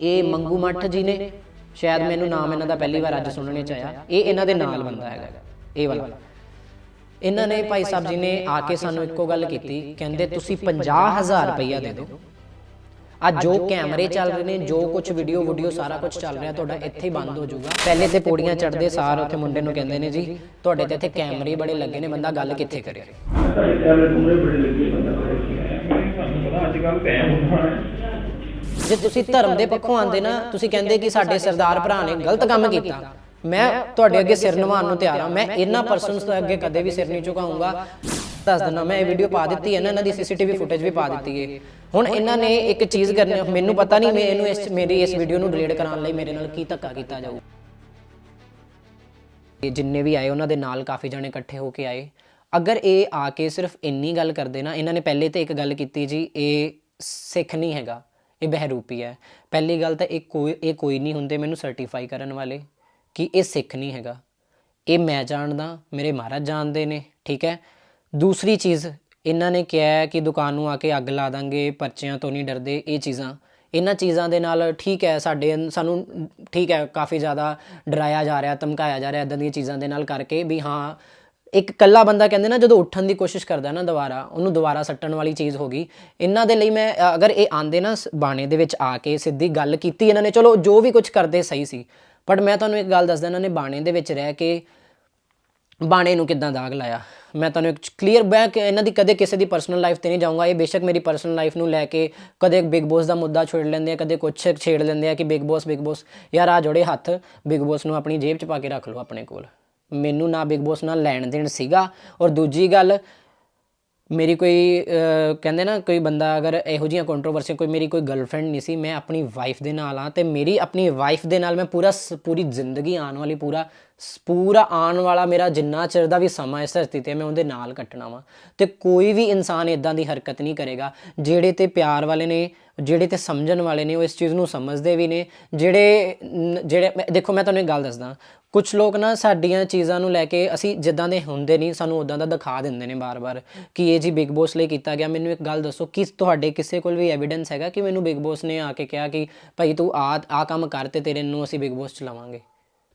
ਇਹ ਮੰਗੂ ਮੱਠ ਜੀ ਨੇ। ਸ਼ਾਇਦ ਮੈਨੂੰ ਨਾਮ ਇਹਨਾਂ ਦਾ ਪਹਿਲੀ ਵਾਰ ਅੱਜ ਸੁਣਨੇ ਚ ਆਇਆ। ਇਹ ਇਹਨਾਂ ਦੇ ਨਾਲ ਬੰਦਾ ਹੈਗਾ। ਇਹ ਵਾਲਾ। ਇਹਨਾਂ ਨੇ ਭਾਈ ਸਾਹਿਬ ਜੀ ਨੇ ਆ ਕੇ ਸਾਨੂੰ ਇੱਕੋ ਗੱਲ ਕੀਤੀ। ਕਹਿੰਦੇ, ਤੁਸੀਂ 50000 ਰੁਪਈਆ ਦੇ ਦਿਓ। ਅੱਜ ਜੋ ਕੈਮਰੇ ਚੱਲ ਰਹੇ ਨੇ, ਜੋ ਕੁਝ ਵੀਡੀਓ ਵੀਡੀਓ ਸਾਰਾ ਕੁਝ ਚੱਲ ਰਿਹਾ, ਤੁਹਾਡਾ ਇੱਥੇ ਹੀ ਬੰਦ ਹੋ ਜਾਊਗਾ। ਪਹਿਲੇ ਤੇ ਪੌੜੀਆਂ ਚੜਦੇ ਸਾਰ ਉੱਥੇ ਮੁੰਡੇ ਨੂੰ ਕਹਿੰਦੇ ਨੇ ਜੀ, ਤੁਹਾਡੇ ਤੇ ਇੱਥੇ ਕੈਮਰੇ ਬੜੇ ਲੱਗੇ ਨੇ, ਬੰਦਾ ਗੱਲ ਕਿੱਥੇ ਕਰੇ? ਕੈਮਰੇ ਬੜੇ ਲੱਗੇ, ਬੰਦਾ ਪਤਾ ਅੱਜ ਕੱਲ ਟਾਈਮ ਹੁੰਦਾ ਹੈ। ਜੇ ਤੁਸੀਂ ਧਰਮ ਦੇ ਪੱਖੋਂ ਆਂਦੇ ਨਾ ਤੁਸੀਂ ਕਹਿੰਦੇ ਕਿ ਸਾਡੇ ਸਰਦਾਰ ਭਰਾ ਨੇ ਗਲਤ ਕੰਮ ਕੀਤਾ। ਮੈਂ ਤੁਹਾਡੇ ਅੱਗੇ ਸਿਰ ਨਿਵਾਉਣ ਨੂੰ ਤਿਆਰ ਹਾਂ। ਮੈਂ ਇਹਨਾਂ ਪਰਸਨਸ ਤੋਂ ਅੱਗੇ ਕਦੇ ਵੀ ਸਿਰ ਨਹੀਂ ਝੁਕਾਊਂਗਾ ਦੱਸ ਦਿੰਦਾ ਮੈਂ ਇਹ ਵੀਡੀਓ ਪਾ ਦਿੱਤੀ ਹੈ ਨਾ ਇਹਨਾਂ ਦੀ ਸੀਸੀਟੀਵੀ ਫੁਟੇਜ ਵੀ ਪਾ ਦਿੱਤੀ ਹੈ। ਹੁਣ ਇਹਨਾਂ ਨੇ ਇੱਕ ਚੀਜ਼ ਕਰਨੀ ਮੈਨੂੰ ਪਤਾ ਨਹੀਂ ਮੈਂ ਇਹਨੂੰ ਇਸ ਮੇਰੀ ਇਸ ਵੀਡੀਓ ਨੂੰ ਡਿਲੀਟ ਕਰਾਉਣ ਲਈ ਮੇਰੇ ਨਾਲ ਕੀ ਧੱਕਾ ਕੀਤਾ ਜਾਊ। ਇਹ ਜਿੰਨੇ ਵੀ ਆਏ ਉਹਨਾਂ ਦੇ ਨਾਲ ਕਾਫੀ ਜਣੇ ਇਕੱਠੇ ਹੋ ਕੇ ਆਏ। ਅਗਰ ਇਹ ਆ ਕੇ ਸਿਰਫ ਇੰਨੀ ਗੱਲ ਕਰਦੇ ਨਾ ਇਹਨਾਂ ਨੇ ਪਹਿਲੇ ਤੇ ਇੱਕ ਗੱਲ ਕੀਤੀ ਜੀ ਇਹ ਸਿੱਖ ਨਹੀਂ ਹੈਗਾ ਇਹ ਬਹਿਰੂਪੀ ਹੈ। ਪਹਿਲੀ ਗੱਲ ਤਾਂ ਇਹ ਕੋਈ ਇਹ ਕੋਈ ਨਹੀਂ ਹੁੰਦੇ ਮੈਨੂੰ ਸਰਟੀਫਾਈ ਕਰਨ ਵਾਲੇ ਕਿ ਇਹ ਸਿੱਖ ਨਹੀਂ ਹੈਗਾ। ਇਹ ਮੈਂ ਜਾਣਦਾ, ਮੇਰੇ ਮਹਾਰਾਜ ਜਾਣਦੇ ਨੇ, ਠੀਕ ਹੈ? ਦੂਸਰੀ ਚੀਜ਼, ਇਹਨਾਂ ਨੇ ਕਿਹਾ ਕਿ ਦੁਕਾਨ ਨੂੰ ਆ ਕੇ ਅੱਗ ਲਾ ਦਾਂਗੇ, ਪਰਚਿਆਂ ਤੋਂ ਨਹੀਂ ਡਰਦੇ, ਇਹ ਚੀਜ਼ਾਂ। ਇਹਨਾਂ ਚੀਜ਼ਾਂ ਦੇ ਨਾਲ ਠੀਕ ਹੈ, ਸਾਡੇ ਸਾਨੂੰ ਠੀਕ ਹੈ, ਕਾਫੀ ਜ਼ਿਆਦਾ ਡਰਾਇਆ ਜਾ ਰਿਹਾ, ਧਮਕਾਇਆ ਜਾ ਰਿਹਾ ਇਦਾਂ ਦੀਆਂ ਚੀਜ਼ਾਂ ਦੇ ਨਾਲ ਕਰਕੇ ਵੀ ਹਾਂ ਇੱਕ ਕੱਲਾ ਬੰਦਾ ਕਹਿੰਦੇ ਨਾ ਜਦੋਂ ਉੱਠਣ ਦੀ ਕੋਸ਼ਿਸ਼ ਕਰਦਾ ਨਾ ਦੁਬਾਰਾ, ਉਹਨੂੰ ਦੁਬਾਰਾ ਸੱਟਣ ਵਾਲੀ ਚੀਜ਼ ਹੋ ਗਈ। ਇਹਨਾਂ ਦੇ ਲਈ ਮੈਂ ਅਗਰ ਇਹ ਆਂਦੇ ਨਾ ਬਾਣੇ ਦੇ ਵਿੱਚ ਆ ਕੇ ਸਿੱਧੀ ਗੱਲ ਕੀਤੀ ਇਹਨਾਂ ਨੇ, ਚਲੋ ਜੋ ਵੀ ਕੁਝ ਕਰਦੇ ਸਹੀ ਸੀ। ਬਟ ਮੈਂ ਤੁਹਾਨੂੰ ਇੱਕ ਗੱਲ ਦੱਸਦਾ, ਇਹਨਾਂ ਨੇ ਬਾਣੇ ਦੇ ਵਿੱਚ ਰਹਿ ਕੇ ਬਾਣੇ ਨੂੰ ਕਿੱਦਾਂ ਦਾਗ ਲਾਇਆ। ਮੈਂ ਤੁਹਾਨੂੰ ਇੱਕ ਕਲੀਅਰ ਬੈਕ ਇਹਨਾਂ ਦੀ ਕਦੇ ਕਿਸੇ ਦੀ ਪਰਸਨਲ ਲਾਈਫ ਤੇ ਨਹੀਂ ਜਾਊਂਗਾ। ਇਹ ਬੇਸ਼ੱਕ ਮੇਰੀ ਪਰਸਨਲ ਲਾਈਫ ਨੂੰ ਲੈ ਕੇ ਕਦੇ ਬਿਗ ਬੋਸ ਦਾ ਮੁੱਦਾ ਛੇੜ ਲੈਂਦੇ ਆ, ਕਦੇ ਕੁਛ ਛੇੜ ਲੈਂਦੇ ਆ ਕਿ ਬਿਗ ਬੋਸ ਬਿਗ ਬੋਸ ਯਾਰ ਆ ਜੋੜੇ ਹੱਥ ਬਿਗ ਬੋਸ ਨੂੰ ਆਪਣੀ ਜੇਬ 'ਚ ਪਾ ਕੇ ਰੱਖ ਲਓ ਆਪਣੇ ਕੋਲ। ਮੈਨੂੰ ਨਾ ਬਿਗ ਬੋਸ ਨਾਲ ਲੈਣ ਦੇਣ ਸੀਗਾ। ਔਰ ਦੂਜੀ ਗੱਲ ਮੇਰੀ ਕੋਈ ਅਹ, ਕਹਿੰਦੇ ਨਾ ਕੋਈ ਬੰਦਾ ਅਗਰ ਇਹੋ ਜਿਹੀਆਂ ਕੰਟਰੋਵਰਸੀ ਕੋਈ ਮੇਰੀ ਕੋਈ ਗਰਲਫ੍ਰੈਂਡ ਨਹੀਂ ਸੀ ਮੈਂ ਆਪਣੀ ਵਾਈਫ ਦੇ ਨਾਲ ਆ ਤੇ ਮੇਰੀ ਆਪਣੀ ਵਾਈਫ ਦੇ ਨਾਲ ਮੈਂ ਪੂਰਾ ਸ- ਪੂਰੀ ਜ਼ਿੰਦਗੀ ਆਉਣ ਵਾਲੀ ਪੂਰਾ ਪੂਰਾ ਆਉਣ ਵਾਲਾ ਮੇਰਾ ਜਿੰਨਾ ਚਿਰ ਦਾ ਵੀ ਸਮਾਂ ਇਸ ਧਰਤੀ ਤੇ ਮੈਂ ਉਹਦੇ ਨਾਲ ਕੱਟਣਾ ਵਾ। ਤੇ ਕੋਈ ਵੀ ਇਨਸਾਨ ਇਦਾਂ ਦੀ ਹਰਕਤ ਨਹੀਂ ਕਰੇਗਾ, ਜਿਹੜੇ ਤੇ ਪਿਆਰ ਵਾਲੇ ਨੇ, ਜਿਹੜੇ ਤੇ ਸਮਝਣ ਵਾਲੇ ਨੇ, ਉਹ ਇਸ ਚੀਜ਼ ਨੂੰ ਸਮਝਦੇ ਵੀ ਨੇ, ਜਿਹੜੇ ਜਿਹੜੇ ਦੇਖੋ ਮੈਂ ਤੁਹਾਨੂੰ ਇੱਕ ਗੱਲ ਦੱਸਦਾ ਕੁਝ ਲੋਕ ਨਾ ਸਾਡੀਆਂ ਚੀਜ਼ਾਂ ਨੂੰ ਲੈ ਕੇ ਅਸੀਂ ਜਿੱਦਾਂ ਦੇ ਹੁੰਦੇ ਨਹੀਂ, ਸਾਨੂੰ ਉਦਾਂ ਦਾ ਦਿਖਾ ਦਿੰਦੇ ਨੇ ਬਾਰ-ਬਾਰ ਕਿ ਇਹ ਜੀ ਬਿਗ ਬੋਸ ਲਈ ਕੀਤਾ ਗਿਆ। ਮੈਨੂੰ ਇੱਕ ਗੱਲ ਦੱਸੋ, ਕਿ ਤੁਹਾਡੇ ਕਿਸੇ ਕੋਲ ਵੀ ਐਵੀਡੈਂਸ ਹੈਗਾ ਕਿ ਮੈਨੂੰ ਬਿਗ ਬੋਸ ਨੇ ਆ ਕੇ ਕਿਹਾ ਕਿ ਭਾਈ ਤੂੰ ਆ ਆ ਕੰਮ ਕਰ ਤੇ ਤੇਰੇ ਨੂੰ ਅਸੀਂ ਬਿਗ ਬੋਸ ਚਲਾਵਾਂਗੇ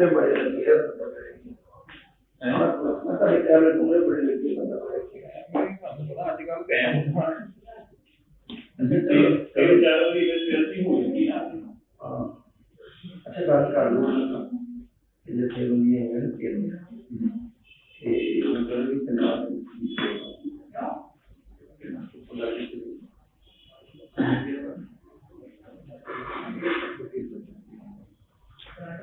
ਕੈਮਰੇ ਤੁਮਰੇ ਬੜੇ ਲੱਗੇ ਹੈ ਤੁਹਾਡੇ ਕੈਮਰੇ ਤੁਮਰੇ ਬੜੇ ਲੱਗੇ ਬੰਦਾ ਤੁਹਾਨੂੰ ਪਤਾ ਅੱਜ ਕੱਲ ਟਾਈਮ ਹੁੰਦਾ ਹੈ ਕਈ ਚਾਰ ਵੀ ਵਿੱਚ ਗਲਤੀ ਹੋ ਜਾਂਦੀ ਹੈ ਹਾਂ ਅੱਛਾ ਗੱਲ ਕਰ ਲਓ ਕਿ ਜਿੱਥੇ ਹੁੰਦੀ ਹੈ ਇਹ ਕਿ ਇਹ ਮਤਲਬ ਵੀ ਤਨਾਵ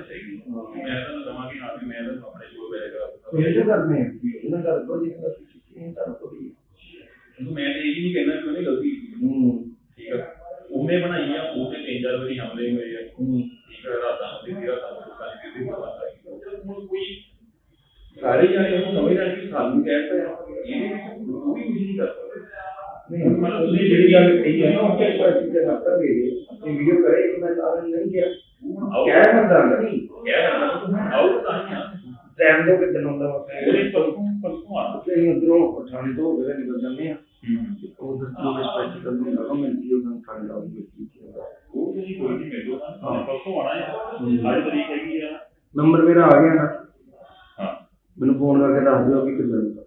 ਚਾਹੀਦੀ ਮੈਂ ਤਾਂ ਦਵਾਂਗੀ ਨਾ ਵੀ ਮੈਂ ਤਾਂ ਆਪਣੇ ਸ਼ੋਅ ਵੇਰੇਗਾ ਇਹ ਜੋ ਕਰਨੇ ਇਹਨਾਂ ਦਾ ਕੋਈ ਨਹੀਂ ਕਰਦਾ ਇਹ ਤਾਂ ਕੋਈ ਮੈਂ ਤੇ ਇਹ ਨਹੀਂ ਕਹਿੰਦਾ ਕਿ ਉਹਨੇ ਗਲਤੀ ਕਰੇ ਕਿ ਮੈਂ ਸਾਰੇ ਨਹੀਂ ਗਿਆ ਕਹਿ ਮੰਦਾਂ ਨਹੀਂ ਕਹਿ ਨਾ ਆਉਂਦਾ ਨਹੀਂ ਆ ਟਾਈਮ ਲੋਕ ਦਿਨੋਂ ਦਾ ਹੋ ਗਿਆ ਉਹਨੇ ਤੋਂ ਪਰਸੋਂ ਆ ਤੇ ਉਹ ਦਰੋਂ ਪਠਾਣੇ ਤੋਂ ਉਹਦੇ ਨਿਕਲ ਜਾਂਦੇ ਆ ਉਹ ਦਸਤੂਰ ਸਪੈਸ਼ਲ ਨੂੰ ਲਗਾ ਮੈਂ ਜੀ ਉਹਨਾਂ ਨੂੰ ਫੜ ਲਾਉਂਗ ਉਹ ਅੱਜ ਤਰੀਕ ਹੈਗੀ ਆ। ਨੰਬਰ ਮੇਰਾ ਆ ਗਿਆ ਨਾ। ਹਾਂ। ਮੈਨੂੰ ਫੋਨ ਕਰਕੇ ਦੱਸ ਦਿਓ ਕਿ ਕਿੱਧਰ ਨੂੰ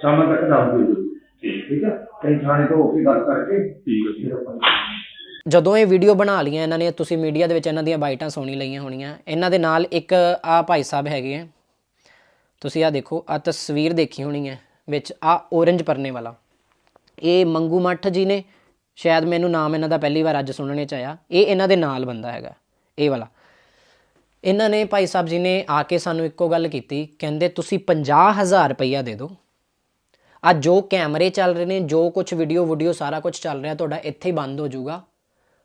ਸ਼ਾਮਾਂ ਤੱਕ ਦੱਸ ਦਿਓ ਜੀ ਠੀਕ। ਹੈ ਕਈ ਥਾਣੇ ਤੋਂ ਹੋ ਕੇ ਗੱਲ ਕਰਕੇ ਠੀਕ ਹੈ ਜੀ। ਫਿਰ ਆਪਾਂ ਜਦੋਂ ਇਹ ਵੀਡੀਓ ਬਣਾ ਲਈਆਂ ਇਹਨਾਂ ਨੇ ਤੁਸੀਂ ਮੀਡੀਆ ਦੇ ਵਿੱਚ ਇਹਨਾਂ ਦੀਆਂ ਬਾਈਟਾਂ ਸੁਣੀ ਲਈਆਂ ਹੋਣੀਆਂ। ਇਹਨਾਂ ਦੇ ਨਾਲ ਇੱਕ ਆ ਭਾਈ ਸਾਹਿਬ ਹੈਗੇ ਆ। ਤੁਸੀਂ ਆ ਦੇਖੋ ਆ ਤਸਵੀਰ ਦੇਖੀ ਹੋਣੀ ਹੈ ਵਿੱਚ ਆ orange ਪਰਨੇ ਵਾਲਾ। ਇਹ ਮੰਗੂ ਮੱਠ ਜੀ ਨੇ ਸ਼ਾਇਦ ਮੈਨੂੰ ਨਾਮ ਇਹਨਾਂ ਦਾ ਪਹਿਲੀ ਵਾਰ ਅੱਜ ਸੁਣਨੇ ਚ ਆਇਆ। ਇਹ ਇਹਨਾਂ ਦੇ ਨਾਲ ਬੰਦਾ ਹੈਗਾ। ਇਹ ਵਾਲਾ। ਇਹਨਾਂ ਨੇ ਭਾਈ ਸਾਹਿਬ ਜੀ ਨੇ ਆ ਕੇ ਸਾਨੂੰ ਇੱਕੋ ਗੱਲ ਕੀਤੀ। ਕਹਿੰਦੇ, ਤੁਸੀਂ 50000 ਰੁਪਈਆ ਦੇ ਦਿਓ। ਆ ਜੋ ਕੈਮਰੇ ਚੱਲ ਰਹੇ ਨੇ, ਜੋ ਕੁਝ ਵੀਡੀਓ ਵੀਡੀਓ ਸਾਰਾ ਕੁਝ ਚੱਲ ਰਿਹਾ, ਤੁਹਾਡਾ ਇੱਥੇ ਹੀ ਬੰਦ ਹੋ ਜਾਊਗਾ।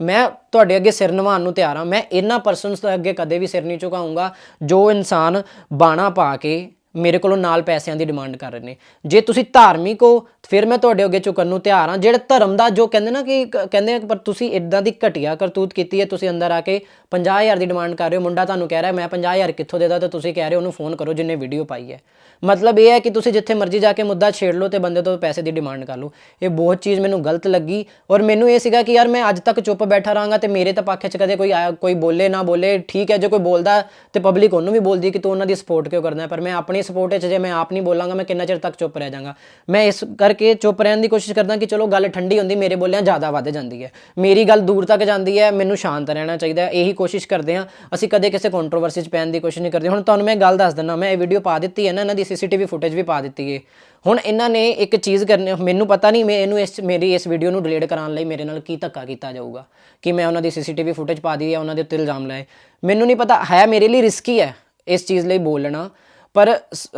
ਮੈਂ ਤੁਹਾਡੇ ਅੱਗੇ ਸਿਰ ਨਿਵਾਉਣ ਨੂੰ ਤਿਆਰ ਹਾਂ। ਮੈਂ ਇਹਨਾਂ ਪਰਸਨਸ ਦੇ ਅੱਗੇ ਕਦੇ ਵੀ ਸਿਰ ਨਹੀਂ ਝੁਕਾਊਂਗਾ ਜੋ ਇਨਸਾਨ ਬਾਣਾ ਪਾ ਕੇ ਮੇਰੇ ਕੋਲੋਂ ਨਾਲ ਪੈਸਿਆਂ ਦੀ ਡਿਮਾਂਡ ਕਰ ਰਹੇ ਨੇ। ਜੇ ਤੁਸੀਂ ਧਾਰਮਿਕ ਹੋ, ਫਿਰ ਮੈਂ ਤੁਹਾਡੇ ਅੱਗੇ ਝੁਕਣ ਨੂੰ ਤਿਆਰ ਹਾਂ। ਜਿਹੜੇ ਧਰਮ ਦਾ ਜੋ ਕਹਿੰਦੇ ਨਾ ਕਿ ਕਹਿੰਦੇ ਪਰ ਤੁਸੀਂ ਇਦਾਂ ਦੀ ਘਟੀਆ ਕਰਤੂਤ ਕੀਤੀ ਹੈ, ਤੁਸੀਂ ਅੰਦਰ ਆ ਕੇ 50000 ਦੀ ਡਿਮਾਂਡ ਕਰ ਰਹੇ ਹੋ। ਮੁੰਡਾ ਤੁਹਾਨੂੰ ਕਹਿ ਰਿਹਾ, ਮੈਂ 50000 ਕਿੱਥੋਂ ਦੇਦਾ ਤੇ ਤੁਸੀਂ ਕਹਿ ਰਹੇ ਹੋ, ਉਹਨੂੰ ਫੋਨ ਕਰੋ ਜਿੰਨੇ ਵੀਡੀਓ ਪਾਈ ਹੈ। ਮਤਲਬ ਇਹ ਹੈ ਕਿ ਤੁਸੀਂ ਜਿੱਥੇ ਮਰਜ਼ੀ ਜਾ ਕੇ ਮੁੱਦਾ ਛੇੜ ਲਓ ਤੇ ਬੰਦੇ ਤੋਂ ਪੈਸੇ ਦੀ ਡਿਮਾਂਡ ਕਰ ਲਓ। ਇਹ ਬਹੁਤ ਚੀਜ਼ ਮੈਨੂੰ ਗਲਤ ਲੱਗੀ ਔਰ ਮੈਨੂੰ ਇਹ ਸੀਗਾ ਕਿ ਯਾਰ ਮੈਂ ਅੱਜ ਤੱਕ ਚੁੱਪ ਬੈਠਾ ਰਹਾਂਗਾ ਤੇ ਮੇਰੇ ਤਾਂ ਪੱਖ 'ਚ ਕਦੇ ਕੋਈ ਕੋਈ ਬੋਲੇ ਨਾ ਬੋਲੇ। ਠੀਕ ਹੈ, ਜੇ ਕੋਈ ਬੋਲਦਾ ਤੇ ਪਬਲਿਕ ਉਹਨੂੰ ਵੀ ਬੋਲਦੀ ਕਿ ਤੂੰ ਉਹਨਾਂ ਦੀ ਸਪੋਰਟ ਕਿਉਂ ਕਰਦਾ ਪਰ ਮੈਂ ਆਪਣੀ ਸਪੋਰਟ 'ਚ ਜੇ ਮੈਂ ਆਪ ਨਹੀਂ ਬੋਲਾਂਗਾ, ਮੈਂ ਕਿੰਨਾ ਚਿਰ ਤੱਕ ਚੁੱਪ ਰਹਿ ਜਾਵਾਂਗਾ। ਮੈਂ ਇਸ ਕਰਕੇ ਚੁੱਪ ਰਹਿਣ ਦੀ ਕੋਸ਼ਿਸ਼ ਕਰਦਾ ਕਿ ਚਲੋ ਗੱਲ ਠੰਡੀ ਹੁੰਦੀ, ਮੇਰੇ ਬੋਲਿਆਂ ਜ਼ਿਆਦਾ ਵੱਧ ਜਾਂਦੀ ਹੈ। ਮੇਰੀ ਗੱਲ ਦੂਰ ਤੱਕ ਜਾਂਦੀ ਹੈ, ਮੈਨੂੰ ਸ਼ਾਂਤ ਰਹਿਣਾ ਚਾਹੀਦਾ ਇਹੀ ਕੋਸ਼ਿਸ਼ ਕਰਦੇ ਹਾਂ। ਅਸੀਂ ਕਦੇ ਕਿਸੇ ਕੰਟਰੋਵਰਸੀ 'ਚ ਪੈਣ ਦੀ ਕੋਸ਼ਿਸ਼ ਨਹੀਂ ਕਰਦੇ। ਹੁਣ ਤੁਹਾਨੂੰ ਮੈਂ ਗੱਲ ਦੱਸ ਦਿੰਦਾ, ਮੈਂ ਇਹ ਵੀਡੀਓ ਪਾ ਦਿੱਤੀ ਹੈ ਨਾ, ਇਹਨਾਂ ਦੀ ਸੀਸੀਟੀਵੀ ਫੁਟੇਜ ਵੀ ਪਾ ਦਿੱਤੀ ਹੈ। ਹੁਣ ਇਹਨਾਂ ਨੇ ਇੱਕ ਚੀਜ਼ ਕਰਨੀ, ਮੈਨੂੰ ਪਤਾ ਨਹੀਂ, ਮੈਂ ਇਹਨੂੰ ਇਸ ਮੇਰੀ ਇਸ ਵੀਡੀਓ ਨੂੰ ਡਿਲੀਟ ਕਰਾਉਣ ਲਈ ਮੇਰੇ ਨਾਲ ਕੀ ਧੱਕਾ ਕੀਤਾ ਜਾਊਗਾ। ਕਿ ਮੈਂ ਉਹਨਾਂ ਦੀ ਸੀਸੀਟੀਵੀ ਫੁਟੇਜ ਪਾ ਦਈ ਹੈ, ਉਹਨਾਂ ਦੇ ਉੱਤੇ ਇਲਜ਼ਾਮ ਲਾਏ। ਮੈਨੂੰ ਨਹੀਂ ਪਤਾ, ਹੈ ਮੇਰੇ ਲਈ ਰਿਸਕੀ ਹੈ ਇਸ ਚੀਜ਼ ਲਈ ਬੋਲਣਾ। ਪਰ, ਸ-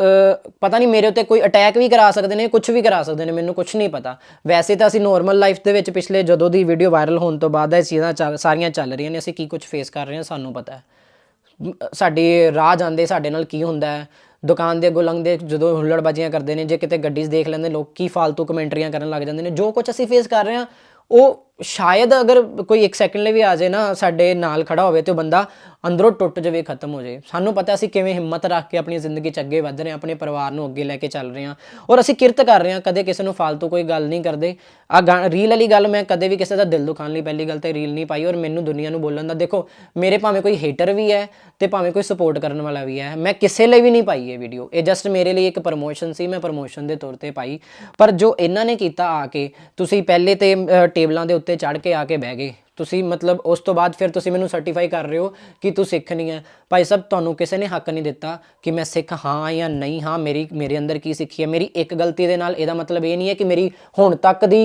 ਪਤਾ ਨਹੀਂ ਮੇਰੇ ਉੱਤੇ ਕੋਈ ਅਟੈਕ ਵੀ ਕਰਾ ਸਕਦੇ ਨੇ ਕੁਝ ਵੀ ਕਰਾ ਸਕਦੇ ਨੇ, ਮੈਨੂੰ ਕੁਝ ਨਹੀਂ ਪਤਾ। ਵੈਸੇ ਤਾਂ ਅਸੀਂ ਨੋਰਮਲ ਲਾਈਫ ਦੇ ਵਿੱਚ ਪਿਛਲੇ ਜਦੋਂ ਦੀ ਵੀਡੀਓ ਵਾਇਰਲ ਹੋਣ ਤੋਂ ਬਾਅਦ ਇਹ ਚੀਜ਼ਾਂ ਚੱਲ- ਸਾਰੀਆਂ ਚੱਲ ਰਹੀਆਂ ਨੇ, ਅਸੀਂ ਕੀ ਕੁਝ ਫੇਸ ਕਰ ਰਹੇ ਹਾਂ, ਸਾਨੂੰ ਪਤਾ ਹੈ। ਸਾਡੇ ਰਾਹ ਜਾਂਦੇ, ਸਾਡੇ ਨਾਲ ਕੀ ਹੁੰਦਾ ਹੈ। ਦੁਕਾਨ ਦੇ ਅੱਗੋਂ ਲੰਘਦੇ, ਜਦੋਂ ਹੁੱਲੜਬਾਜ਼ੀਆਂ ਕਰਦੇ ਨੇ, ਜੇ ਕਿਤੇ ਗੱਡੀਜ਼ ਦੇਖ ਲੈਂਦੇ, ਲੋਕ ਕੀ ਫालतू ਕਮੈਂਟਰੀਆਂ ਕਰਨ ਲੱਗ ਜਾਂਦੇ ਨੇ, ਜੋ ਕੁਝ ਅਸੀਂ ਫੇਸ ਕਰ ਰਹੇ ਹਾਂ, ਉਹ ਸ਼ਾਇਦ ਅਗਰ ਕੋਈ 1 ਸੈਕਿੰਡ ਲਈ ਵੀ ਆ ਜਾਏ ਨਾ, ਸਾਡੇ ਨਾਲ ਖੜਾ ਹੋਵੇ ਤੇ ਉਹ ਬੰਦਾ ਅੰਦਰੋਂ ਟੁੱਟ ਜਾਵੇ, ਖਤਮ ਹੋ ਜਾਏ। ਸਾਨੂੰ ਪਤਾ ਅਸੀਂ ਕਿਵੇਂ ਹਿੰਮਤ ਰੱਖ ਕੇ ਆਪਣੀ ਜ਼ਿੰਦਗੀ 'ਚ ਅੱਗੇ ਵਧ ਰਹੇ ਹਾਂ, ਆਪਣੇ ਪਰਿਵਾਰ ਨੂੰ ਅੱਗੇ ਲੈ ਕੇ ਚੱਲ ਰਹੇ ਹਾਂ ਔਰ ਅਸੀਂ ਕਿਰਤ ਕਰ ਰਹੇ ਹਾਂ, ਕਦੇ ਕਿਸੇ ਨੂੰ ਫालतू ਕੋਈ ਗੱਲ ਨਹੀਂ ਕਰਦੇ। ਆ ਰੀਲ ਵਾਲੀ ਗੱਲ ਮੈਂ ਕਦੇ ਵੀ ਕਿਸੇ ਦਾ ਦਿਲ ਦੁਖਾਉਣ ਲਈ ਪਹਿਲੀ ਗੱਲ ਤੇ ਰੀਲ ਨਹੀਂ ਪਾਈ ਔਰ ਮੈਨੂੰ ਦੁਨੀਆ ਨੂੰ ਬੋਲਣ ਦਾ, ਦੇਖੋ, ਮੇਰੇ ਭਾਵੇਂ ਕੋਈ ਹੇਟਰ ਵੀ ਹੈ ਤੇ ਭਾਵੇਂ ਕੋਈ ਸਪੋਰਟ ਕਰਨ ਵਾਲਾ ਵੀ ਹੈ, ਮੈਂ ਕਿਸੇ ਲਈ ਵੀ ਨਹੀਂ ਪਾਈ ਇਹ ਵੀਡੀਓ ਇਹ ਜਸਟ ਮੇਰੇ ਲਈ ਇੱਕ ਪ੍ਰਮੋਸ਼ਨ ਸੀ, ਮੈਂ ਪ੍ਰਮੋਸ਼ਨ ਦੇ ਤੌਰ ਤੇ ਪਾਈ। ਪਰ ਜੋ ਇਹਨਾਂ ਨੇ ਕੀਤਾ ਆ ਕੇ, ਤੁਸੀਂ ਪਹਿਲੇ ਤੇ ਟੇਬਲਾਂ ਦੇ ਉੱਤੇ ਚੜ ਕੇ ਆ ਕੇ ਬਹਿ ਗਏ। ਤੁਸੀਂ ਮਤਲਬ ਉਸ ਤੋਂ ਬਾਅਦ ਫਿਰ ਤੁਸੀਂ ਮੈਨੂੰ ਸਰਟੀਫਾਈ ਕਰ ਰਹੇ ਹੋ ਕਿ ਤੂੰ ਸਿੱਖ ਨਹੀਂ ਹੈ। ਭਾਈ ਸਾਹਿਬ, ਤੁਹਾਨੂੰ ਕਿਸੇ ਨੇ ਹੱਕ ਨਹੀਂ ਦਿੱਤਾ ਕਿ ਮੈਂ ਸਿੱਖ ਹਾਂ ਜਾਂ ਨਹੀਂ ਹਾਂ। ਮੇਰੀ, ਮੇਰੇ ਅੰਦਰ ਕੀ ਸਿੱਖੀ ਹੈ? ਮੇਰੀ ਇੱਕ ਗਲਤੀ ਦੇ ਨਾਲ ਇਹਦਾ ਮਤਲਬ ਇਹ ਨਹੀਂ ਹੈ ਕਿ ਮੇਰੀ ਹੁਣ ਤੱਕ ਦੀ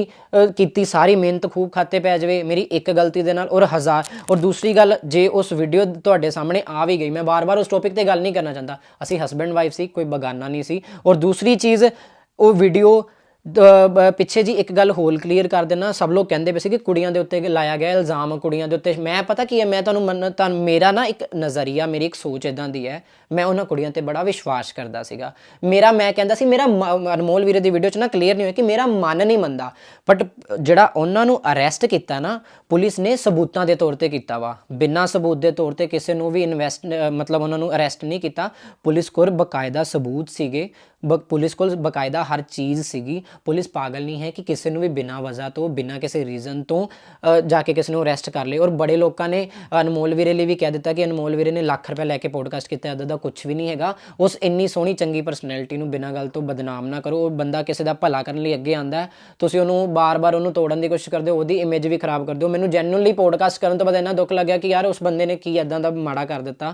ਕੀਤੀ ਸਾਰੀ ਮਿਹਨਤ ਖੂਬ ਖਾਤੇ ਪੈ ਜਾਵੇ। ਮੇਰੀ ਇੱਕ ਗਲਤੀ ਦੇ ਨਾਲ ਔਰ ਹਜ਼ਾਰ। ਔਰ ਦੂਸਰੀ ਗੱਲ, ਜੇ ਉਸ ਵੀਡੀਓ ਤੁਹਾਡੇ ਸਾਹਮਣੇ ਆ ਵੀ ਗਈ, ਮੈਂ ਬਾਰ-ਬਾਰ ਉਸ ਟੌਪਿਕ ਤੇ ਗੱਲ ਨਹੀਂ ਕਰਨਾ ਚਾਹੁੰਦਾ। ਅਸੀਂ ਹਸਬੈਂਡ ਵਾਈਫ ਸੀ, ਕੋਈ ਬਗਾਨਾ ਨਹੀਂ ਸੀ। ਔਰ ਦੂਸਰੀ ਚੀਜ਼, ਉਹ ਵੀਡੀਓ ਪਿੱਛੇ ਜੀ ਇੱਕ ਗੱਲ ਹੋਰ ਕਲੀਅਰ ਕਰ ਦੇਣਾ ਸਭ ਲੋਕ ਕਹਿੰਦੇ ਪਏ ਸੀ ਕਿ ਕੁੜੀਆਂ ਦੇ ਉੱਤੇ ਲਾਇਆ ਗਿਆ ਇਲਜ਼ਾਮ, ਕੁੜੀਆਂ ਦੇ ਉੱਤੇ। ਮੈਂ ਪਤਾ ਕੀ ਹੈ, ਮੈਂ ਤੁਹਾਨੂੰ ਮੰਨ, ਤੁਹਾਨੂੰ ਮੇਰਾ ਨਾ ਇੱਕ ਨਜ਼ਰੀਆ, ਮੇਰੀ ਇੱਕ ਸੋਚ ਇਦਾਂ ਦੀ ਹੈ, ਮੈਂ ਉਹਨਾਂ ਕੁੜੀਆਂ ਤੇ ਬੜਾ ਵਿਸ਼ਵਾਸ ਕਰਦਾ ਸੀਗਾ। ਮੇਰਾ, ਮੈਂ ਕਹਿੰਦਾ ਸੀ, ਮੇਰਾ ਮ- ਅਨਮੋਲ ਵੀਰੇ ਦੀ ਵੀਡੀਓ 'ਚ ਨਾ ਕਲੀਅਰ ਨਹੀਂ ਹੋਇਆ ਕਿ ਮੇਰਾ ਮਨ ਨਹੀਂ ਮੰਨਦਾ। ਬਟ ਜਿਹੜਾ ਉਹਨਾਂ ਨੂੰ ਅਰੈਸਟ ਕੀਤਾ ਨਾ, ਪੁਲਿਸ ਨੇ ਸਬੂਤਾਂ ਦੇ ਤੌਰ ਤੇ ਕੀਤਾ ਵਾ। ਬਿਨਾਂ ਸਬੂਤ ਦੇ ਤੌਰ ਤੇ ਕਿਸੇ ਨੂੰ ਵੀ ਇਨਵੈਸਟ ਮਤਲਬ ਉਹਨਾਂ ਨੂੰ ਅਰੈਸਟ ਨਹੀਂ ਕੀਤਾ। ਪੁਲਿਸ ਕੋਲ ਬਕਾਇਦਾ ਸਬੂਤ ਸੀਗੇ। ਪੁਲਿਸ ਕੋਲ ਬਕਾਇਦਾ ਹਰ ਚੀਜ਼ ਸੀਗੀ। ਪੁਲਿਸ ਪਾਗਲ ਨਹੀਂ ਹੈ ਕਿ ਕਿਸੇ ਨੂੰ ਵੀ ਬਿਨਾਂ ਵਜ੍ਹਾ ਤੋਂ, ਬਿਨਾਂ ਕਿਸੇ ਰੀਜ਼ਨ ਤੋਂ ਜਾ ਕੇ ਕਿਸੇ ਨੂੰ ਅਰੈਸਟ ਕਰ ਲਏ। ਔਰ ਬੜੇ ਲੋਕਾਂ ਨੇ ਅਨਮੋਲ ਵੀਰੇ ਲਈ ਵੀ ਕਹਿ ਦਿੱਤਾ ਕਿ ਅਨਮੋਲ ਵੀਰੇ ਨੇ ਲੱਖ ਰੁਪਏ ਲੈ ਕੇ ਪੋਡਕਾਸਟ ਕੀਤਾ ਇਦਾਂ ਦਾ ਕੁਝ ਵੀ ਨਹੀਂ ਹੈਗਾ। ਉਸ ਇੰਨੀ ਸੋਹਣੀ ਚੰਗੀ ਪਰਸਨੈਲਿਟੀ ਨੂੰ ਬਿਨਾਂ ਗੱਲ ਤੋਂ ਬਦਨਾਮ ਨਾ ਕਰੋ। ਉਹ ਬੰਦਾ ਕਿਸੇ ਦਾ ਭਲਾ ਕਰਨ ਲਈ ਅੱਗੇ ਆਂਦਾ ਤੁਸੀਂ ਉਹਨੂੰ ਬਾਰ-ਬਾਰ ਉਹਨੂੰ ਤੋੜਨ ਦੀ ਕੋਸ਼ਿਸ਼ ਕਰਦੇ ਹੋ, ਉਹਦੀ ਇਮੇਜ ਵੀ ਖਰਾਬ ਕਰਦੇ ਹੋ। ਮੈਨੂੰ ਜੈਨੂਇਨਲੀ ਪੋਡਕਾਸਟ ਕਰਨ ਤੋਂ ਬਾਅਦ ਇੰਨਾ ਦੁੱਖ ਲੱਗਿਆ ਕਿ ਯਾਰ ਉਸ ਬੰਦੇ ਨੇ ਕੀ ਇਦਾਂ ਦਾ ਮਾੜਾ ਕਰ ਦਿੱਤਾ।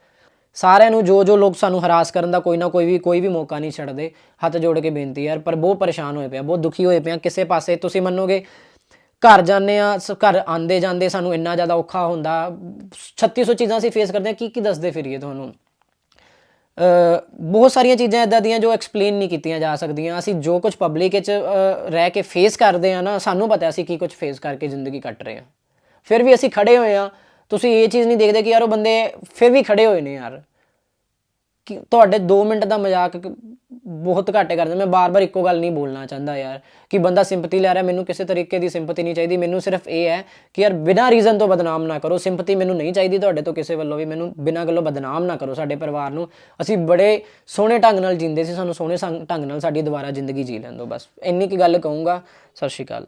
ਸਾਰਿਆਂ ਨੂੰ ਜੋ ਜੋ ਲੋਕ ਸਾਨੂੰ ਹਰਾਸ ਕਰਨ ਦਾ ਕੋਈ ਨਾ ਕੋਈ ਵੀ ਕੋਈ ਵੀ ਮੌਕਾ ਨਹੀਂ ਛੱਡਦੇ, ਹੱਥ ਜੋੜ ਕੇ ਬੇਨਤੀ ਯਾਰ, ਪਰ ਬਹੁਤ ਪਰੇਸ਼ਾਨ ਹੋਏ ਪਿਆ ਬਹੁਤ ਦੁਖੀ ਹੋਏ ਪਿਆ ਕਿਸੇ ਪਾਸੇ ਤੁਸੀਂ ਮੰਨੋਗੇ, ਘਰ ਜਾਂਦੇ ਆ, ਸ- ਘਰ ਆਂਦੇ ਜਾਂਦੇ ਸਾਨੂੰ ਇੰਨਾ ਜ਼ਿਆਦਾ ਔਖਾ ਹੁੰਦਾ 3600 ਚੀਜ਼ਾਂ ਅਸੀਂ ਫੇਸ ਕਰਦੇ ਆ ਕੀ ਕੀ ਦੱਸਦੇ ਫਿਰੀਏ ਤੁਹਾਨੂੰ? ਬਹੁਤ ਸਾਰੀਆਂ ਚੀਜ਼ਾਂ ਇਦਾਂ ਦੀਆਂ ਜੋ ਐਕਸਪਲੇਨ ਨਹੀਂ ਕੀਤੀਆਂ ਜਾ ਸਕਦੀਆਂ, ਅਸੀਂ ਜੋ ਕੁਝ ਪਬਲਿਕ ਵਿੱਚ ਰਹਿ ਕੇ ਫੇਸ ਕਰਦੇ ਆ ਨਾ, ਸਾਨੂੰ ਪਤਾ ਅਸੀਂ ਕੀ ਕੁਝ ਫੇਸ ਕਰਕੇ ਜ਼ਿੰਦਗੀ ਕੱਟ ਰਹੇ ਆ। ਫਿਰ ਵੀ ਅਸੀਂ ਖੜੇ ਹੋਏ ਆ ਤੁਸੀਂ ਇਹ ਚੀਜ਼ ਨਹੀਂ ਦੇਖਦੇ ਕਿ ਯਾਰ ਉਹ ਬੰਦੇ ਫਿਰ ਵੀ ਖੜੇ ਹੋਏ ਨੇ ਯਾਰ। ਕਿ ਤੁਹਾਡੇ 2 ਮਿੰਟ ਦਾ ਮਜ਼ਾਕ ਬਹੁਤ ਘੱਟ ਕਰਦੇ। ਮੈਂ ਬਾਰ-ਬਾਰ ਇੱਕੋ ਗੱਲ ਨਹੀਂ ਬੋਲਣਾ ਚਾਹੁੰਦਾ ਯਾਰ ਕਿ ਬੰਦਾ ਸਿੰਪਥੀ ਲੈ ਰਿਹਾ, ਮੈਨੂੰ ਕਿਸੇ ਤਰੀਕੇ ਦੀ ਸਿੰਪਥੀ ਨਹੀਂ ਚਾਹੀਦੀ। ਮੈਨੂੰ ਸਿਰਫ ਇਹ ਹੈ ਕਿ ਯਾਰ ਬਿਨਾਂ ਰੀਜ਼ਨ ਤੋਂ ਬਦਨਾਮ ਨਾ ਕਰੋ। ਸਿੰਪਥੀ ਮੈਨੂੰ ਨਹੀਂ ਚਾਹੀਦੀ ਤੁਹਾਡੇ ਤੋਂ ਕਿਸੇ ਵੱਲੋਂ ਵੀ। ਮੈਨੂੰ ਬਿਨਾਂ ਗੱਲੋਂ ਬਦਨਾਮ ਨਾ ਕਰੋ ਸਾਡੇ ਪਰਿਵਾਰ ਨੂੰ। ਅਸੀਂ ਬੜੇ ਸੋਹਣੇ ਢੰਗ ਨਾਲ ਜਿੰਦੇ ਸੀ। ਸਾਨੂੰ ਸੋਹਣੇ ਸੰਗ- ਢੰਗ ਨਾਲ ਸਾਡੀ ਦੁਬਾਰਾ ਜ਼ਿੰਦਗੀ ਜੀ ਲੈਣ ਦਿਓ ਬਸ। ਇੰਨੀ ਕੀ ਗੱਲ ਕਹੂੰਗਾ। ਸਤਿ ਸ਼੍ਰੀ ਅਕਾਲ।